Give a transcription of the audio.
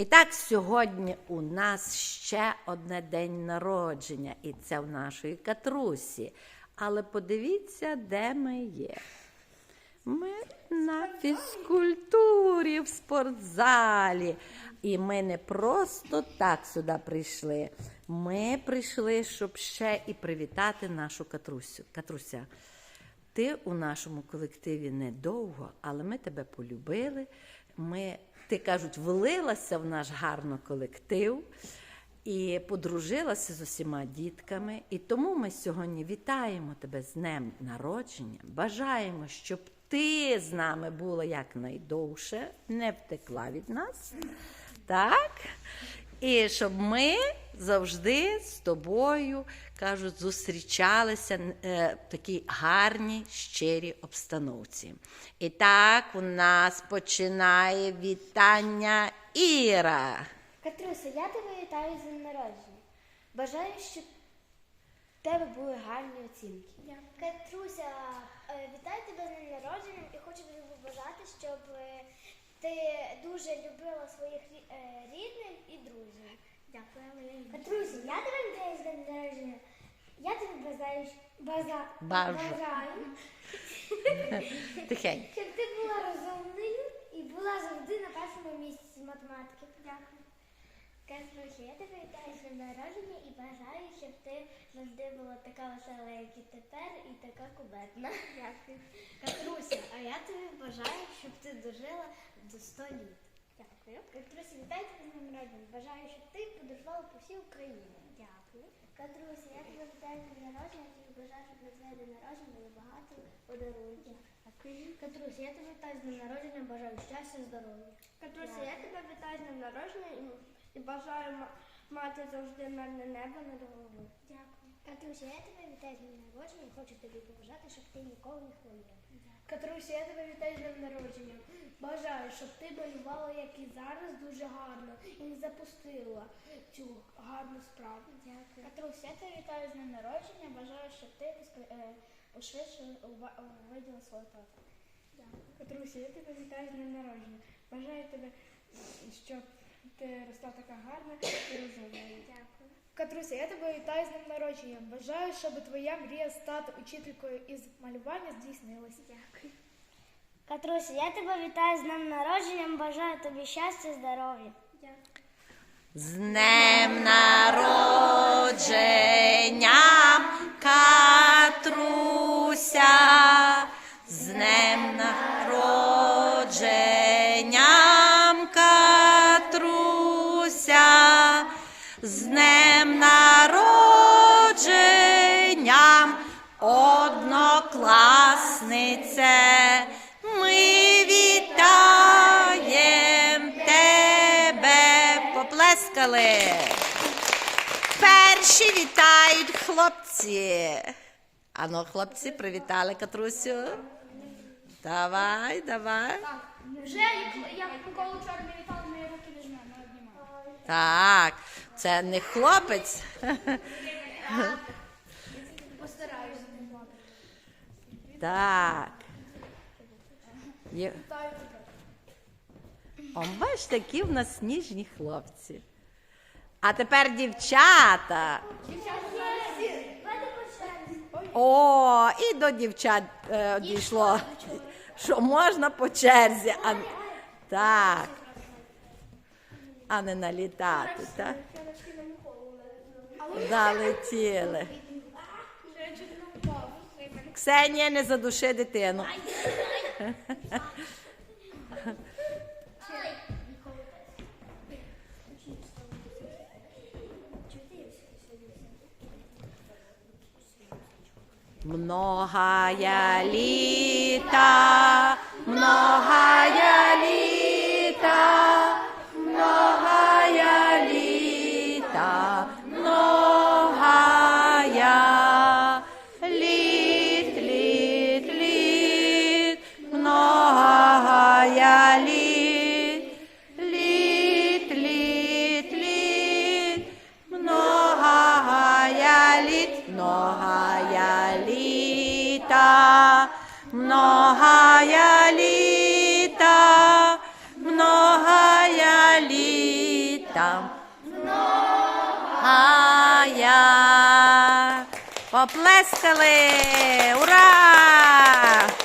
І так, сьогодні у нас ще одне день народження, і це в нашої катрусі. Але подивіться, де ми є. Ми на фізкультурі в спортзалі. І ми не просто так сюди прийшли. Ми прийшли, щоб ще і привітати нашу Катрусю. Катруся, ти у нашому колективі недовго, але ми тебе полюбили. Ми, ти кажуть, влилася в наш гарно колектив і подружилася з усіма дітками. І тому ми сьогодні вітаємо тебе з днем народження. Бажаємо, щоб ти з нами була якнайдовше, не втекла від нас. Так? І щоб ми завжди з тобою, кажуть, зустрічалися е, в такій гарній, щирій обстановці. І так у нас починає вітання Іра. Катруся, я тебе вітаю з днем народження. Бажаю, щоб в тебе були гарні оцінки. Катруся, е, вітаю тебе з днем народження і хочу тобі побажати, щоб е, ти дуже любила своїх е, рідних і друзів. Дякую, Друзі, я тебе вітаю з днем народження. Я тобі бажаю, база, Бажу. бажаю, Тихенько. щоб ти була розумною і була завжди на першому місці з математики. Дякую. Катруся, я тебе вітаю з народження і бажаю, щоб ти завжди була така весела, як і тепер, і така кубетна. Дякую. Катруся, а я тобі бажаю, щоб ти дожила до 100 літ. Дякую. Катруся, вітаю тебе з днем народження. Бажаю, щоб ти подорожувала по всій Україні. Дякую. Катруся, я тебе вітаю з народження, тобі бажаю, щоб на твоє день народження було багато подарунків. Катруся, я тебе вітаю з днем народження, бажаю щастя, здоров'я. Катруся, я тебе вітаю з днем народження і, і бажаю ма- мати завжди мирне небо над головою. Дякую. Катруся, я тебе вітаю з днем народження хочу тобі побажати, щоб ти ніколи не хворіла. Катруся, я тебе вітаю з днем народження. Бажаю, щоб ти малювала, як і зараз, дуже гарно і не запустила цю гарну справу. Дякую. Катруся, я тебе вітаю з днем народження. Бажаю, щоб ти е, швидше увиділа свого тата. Дякую. Катруся, я тебе вітаю з днем народження. Бажаю тебе, щоб ти росла така гарна і розумна. Дякую. Катруся, я тебе вітаю з днем народження. Бажаю, щоб твоя мрія стати учителькою із малювання здійснилася. Дякую. Катруся, я тебе вітаю з днем народження, бажаю тобі щастя, здоров'я. Дякую. З днем народження, Катруся, з днем народження, Поплескали. Перші вітають хлопці. Ану, хлопці, привітали Катрусю. Давай, давай. Вже як, вчора не вітав, мої руки не. Так, це не хлопець. Постараюся. Так. Є... О, бачите, які в нас ніжні хлопці. А тепер дівчата. О, і до дівчат е, дійшло, що можна по черзі. А... Так. А не налітати, так? Залетіли. Ксенія, не задуши дитину. Многая літа, многая літа, многая літа, многая літ, літ, літ, многая літ, літа, многая літа, многая літа, многая. Поплескали! Ура!